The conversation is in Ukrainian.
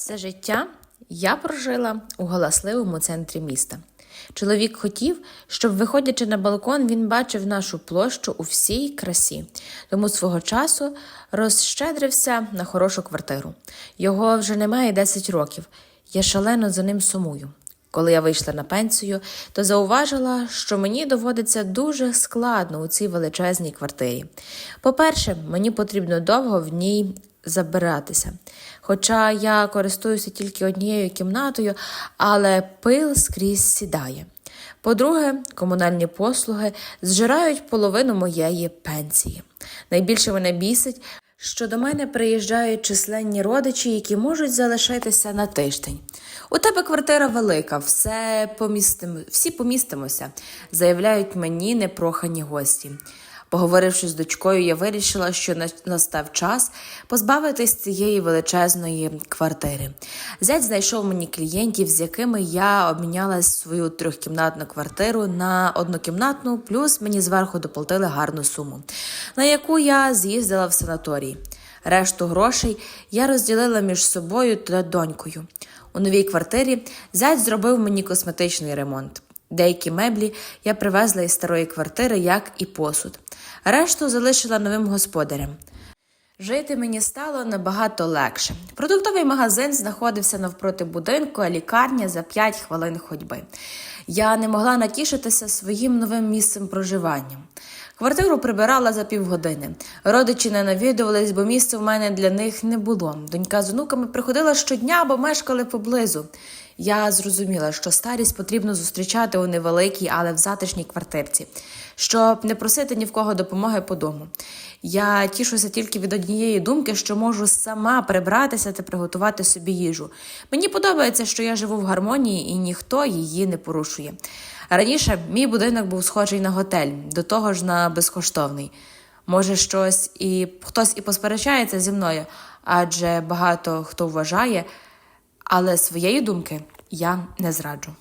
Все життя я прожила у галасливому центрі міста. Чоловік хотів, щоб, виходячи на балкон, він бачив нашу площу у всій красі, тому свого часу розщедрився на хорошу квартиру. Його вже немає 10 років. Я шалено за ним сумую. Коли я вийшла на пенсію, то зауважила, що мені доводиться дуже складно у цій величезній квартирі. По-перше, мені потрібно довго в ній забиратися. Хоча я користуюся тільки однією кімнатою, але пил скрізь сідає. По-друге, комунальні послуги зжирають половину моєї пенсії. Найбільше мене бісить, що до мене приїжджають численні родичі, які можуть залишитися на тиждень. У тебе квартира велика, все помістимо, всі помістимося, заявляють мені непрохані гості. Поговоривши з дочкою, я вирішила, що на- настав час позбавитись цієї величезної квартири. Зять знайшов мені клієнтів, з якими я обміняла свою трьохкімнатну квартиру на однокімнатну, плюс мені зверху доплатили гарну суму, на яку я з'їздила в санаторій. Решту грошей я розділила між собою та донькою. У новій квартирі зять зробив мені косметичний ремонт. Деякі меблі я привезла із старої квартири, як і посуд. Решту залишила новим господарям. Жити мені стало набагато легше. Продуктовий магазин знаходився навпроти будинку, а лікарня за 5 хвилин ходьби. Я не могла натішитися своїм новим місцем проживання. Квартиру прибирала за півгодини. Родичі не навідувались, бо місця в мене для них не було. Донька з онуками приходила щодня, бо мешкали поблизу. Я зрозуміла, що старість потрібно зустрічати у невеликій, але в затишній квартирці, щоб не просити ні в кого допомоги по дому. Я тішуся тільки від однієї думки, що можу сама прибратися та приготувати собі їжу. Мені подобається, що я живу в гармонії і ніхто її не порушує. Раніше мій будинок був схожий на готель, до того ж на безкоштовний. Може, щось і хтось і посперечається зі мною, адже багато хто вважає, але своєї думки я не зраджу.